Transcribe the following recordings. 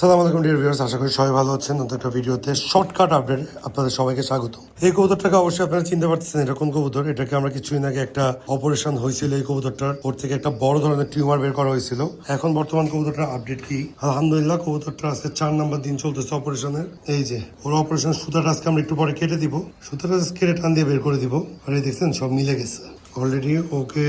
সালাম আলাইকুম dear viewers আশা করি সবাই ভালো আছেন। নতুন একটা ভিডিওতে শর্টকাট আপডেট আপনাদের সবাইকে স্বাগত। এই কবুতরটাকে অবশ্যই আপনারা চিনতে পারতেছেন, এটা কোন কবুতর? এটাকে আমরা কিছুদিন আগে একটা অপারেশন হয়েছিল এই কবুতরটার। ওর থেকে একটা বড় ধরনের টিউমার বের করা হয়েছিল। এখন বর্তমান কবুতরটার আপডেট কি? আলহামদুলিল্লাহ, কবুতরটা আজকে চার নাম্বার দিন চলতেছে অপারেশনের এই যে, ওর অপারেশন সুতাটা আজকে আমরা একটু পরে কেটে দিব। সুতাটা কেটে টান দিয়ে বের করে দিব। আর এই দেখছেন, সব মিলে গেছে। অলরেডি ওকে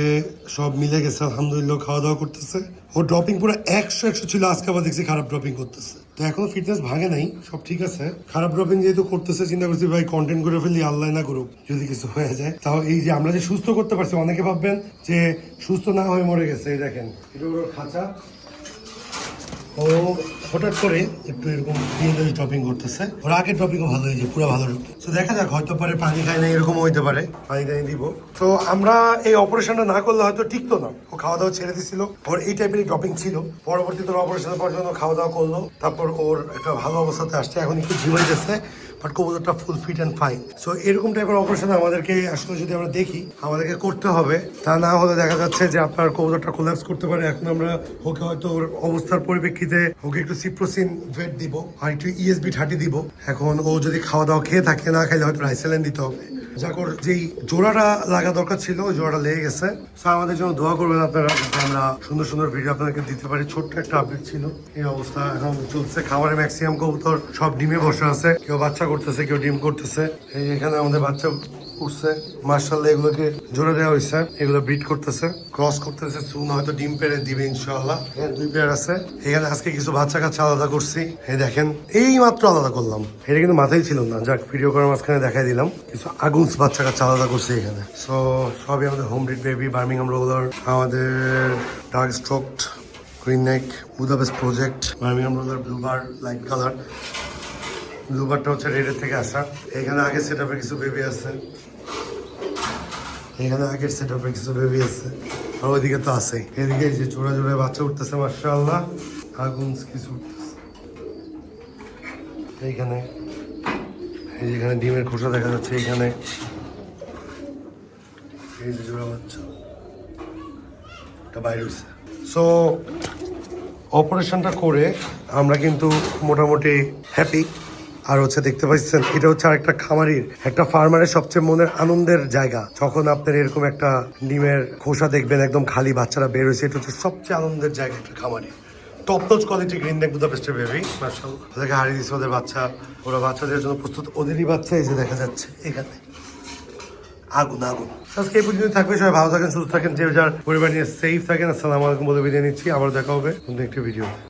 সব মিলে গেছে, আলহামদুলিল্লাহ খাওয়া দাওয়া করতেছে। ও ড্রপিং পুরো একশো একশো ছিল, আজকে আবার দেখছি খারাপ ড্রপিং করতেছে। তো এখনও ফিটনেস ভাঙে নাই, সব ঠিক আছে। খারাপ ড্রপিং যেহেতু করতেছে, চিন্তা করছি ভাই কন্টেন্ট করে ফেলি, আল্লাহ না করুক, যদি কিছু হয়ে যায়। তাও এই যে আমরা যে সুস্থ করতে পারছি, অনেকে ভাববেন যে সুস্থ না হয়ে মরে গেছে, এই দেখেন। এটা ওর খাঁচা। ও হঠাৎ করে একটু এরকম ডিএনএস ড্রপিং করতেছে। ওর আগের ড্রপিংও ভালো হয়েছে, পুরো ভালো। তো দেখা যাক, হয়তো পারে পানি খায় না এরকম হইতে পারে। পানি টানি দিব। তো আমরা এই অপারেশনটা না করলে হয়তো ঠিকতো না। ও খাওয়া দাওয়া ছেড়ে দিছিল। ওর এই টাইপের ড্রপিং ছিল। পরবর্তীতে অপারেশনের পর্যন্ত খাওয়া দাওয়া করল। তারপর ওর একটা ভালো অবস্থাতে আসছে। এখন একটু ঘুমাইতেছে। বাট কবুতরটা full fit and fine so এরকম টাইপের অপারেশন আমাদেরকে আসলে যদি আমরা দেখি, আমাদেরকে করতে হবে। তা না হলে দেখা যাচ্ছে যে আপনার কবুতরটা কোলাপস করতে পারে। এখন আমরা ওকে হয়তো ওর অবস্থার পরিপ্রেক্ষিতে ওকে একটু সিপ্রোসিন ভেট দিব, আর একটু ইএসবি থার্টি দিব। এখন ও যদি খাওয়া দাওয়া খেয়ে থাকে, না খাইলে হয়তো রাইসেলেন দিতে হবে। ওর যেই জোড়াটা লাগা দরকার ছিল জোড়াটা লেগে গেছে। আমাদের জন্য দোয়া করবেন আপনারা আমরা সুন্দর সুন্দর ভিডিও আপনাদেরকে দিতে পারি। ছোট্ট একটা আপডেট ছিল। এই অবস্থা এখন চলছে। খাবারে ম্যাক্সিমাম কবুতর সব ডিমে বসে আছে। কেউ বাচ্চা করতেছে, কেউ ডিম করতেছে। এখানে আমাদের বাচ্চা উঠছে মার্শাল্লাহ এগুলোকে জোরে দেওয়া হয়েছে এগুলো ব্রিড করতেছে ক্রস করতেছে সুন হয়তো ডিম পেড়ে দিবে ইনশাআল্লাহ। এখানে দুই পেয়ার আছে। এখানে আজকে কিছু বাচ্চা কাচ্চা আলাদা করছি। এই দেখেন এই মাত্র আলাদা করলাম। এটা কিন্তু মাথায় ছিল না। যাক ভিডিও করার মাঝখানে দেখাই দিলাম। কিছু আগুনস বাচ্চা কাচ্চা আলাদা করছি এখানে। সো সবই আমাদের home breed baby Birmingham roller আমাদের dark stroked green neck Budapest project Birmingham roller blue bar light colour ব্লুবারটা হচ্ছে রেডের থেকে আসা। এখানে আগে সেট কিছু বেবি আছে। এখানে আগের সেট কিছু বেবি আছে। আর ওইদিকে তো আছে এদিকে যে চোরা জোড়া বাচ্চা উঠতেছে মার্শাল্লাহ আগুন কিছু উঠতেছে। এইখানে, এই যে এখানে ডিমের খোসা দেখা যাচ্ছে এইখানে। এই যে জোড়া বাচ্চা। বাইরে হয়েছে সো অপারেশনটা করে আমরা কিন্তু মোটামুটি হ্যাপি আর হচ্ছে দেখতে পাচ্ছেন, এটা হচ্ছে আরেকটা খামারির, একটা ফার্মারের সবচেয়ে মনের আনন্দের জায়গা। যখন আপনার এরকম একটা ডিমের খোসা দেখবেন, একদম খালি বাচ্চারা বের হয়েছে, এটা হচ্ছে সবচেয়ে আনন্দের জায়গা একটা খামারি। Top notch quality green neck বুদাপেস্টের baby মার্শাল্লাহ ওদেরকে হারিয়ে দিচ্ছে ওদের বাচ্চা। ওরা বাচ্চাদের জন্য প্রস্তুত, ওদেরই বাচ্চা যে দেখা যাচ্ছে এখানে। আগুন আগুন। আজকে এই পর্যন্ত থাকবে সবাই ভালো থাকেন, সুস্থ থাকেন, যে যার পরিবার নিয়ে সেফ থাকেন। আসসালামু আলাইকুম বলে বিদায় নিচ্ছি, আবার দেখা হবে নতুন একটি ভিডিও